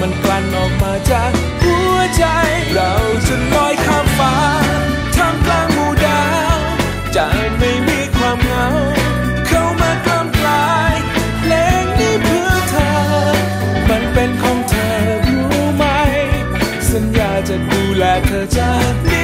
มันกลั่นออกมาจากหัวใจ เราจะลอยข้ามฟ้าท่ามกลางหมู่ดาวจะไม่มีความเหงา เข้ามากล้ำกลายเพลงนี้เพื่อเธอ มันเป็นของเธอรู้ไหม สัญญาจะดูแลเธอจากนี้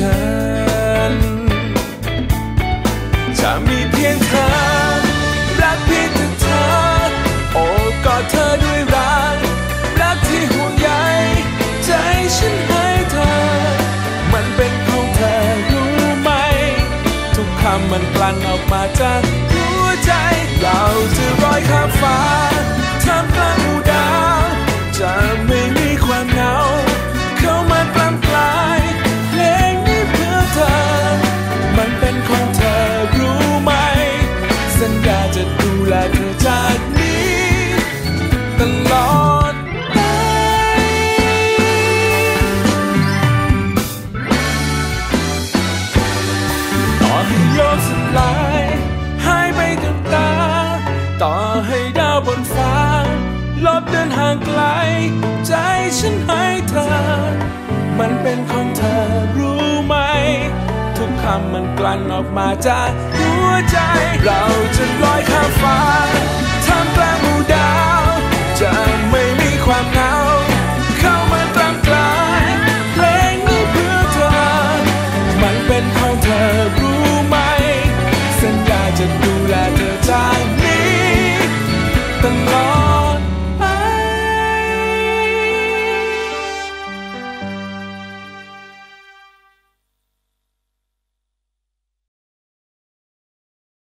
ฉัน จะมีเพียงเธอ รักเพียงแต่เธอ โอบกอดเธอด้วยรัก รักที่ห่วงใยใจฉันให้เธอ มันเป็นของเธอรู้ไหม ทุกคำมันกลั่นออกมาจากหัวใจ เราจะลอยข้ามฟ้าท่ามกลางหมู่ด สลายหายไปกับตา ต่อให้ดาวบนฟ้า ลบเดินห่างไกล ใจฉันให้เธอ มันเป็นของเธอรู้ไหม ทุกคำมันกลั่นออกมาจากหัวใจ เราจะลอยข้ามฟ้าท่ามกลางหมู่ดาว จะไม่มีความงา at the time.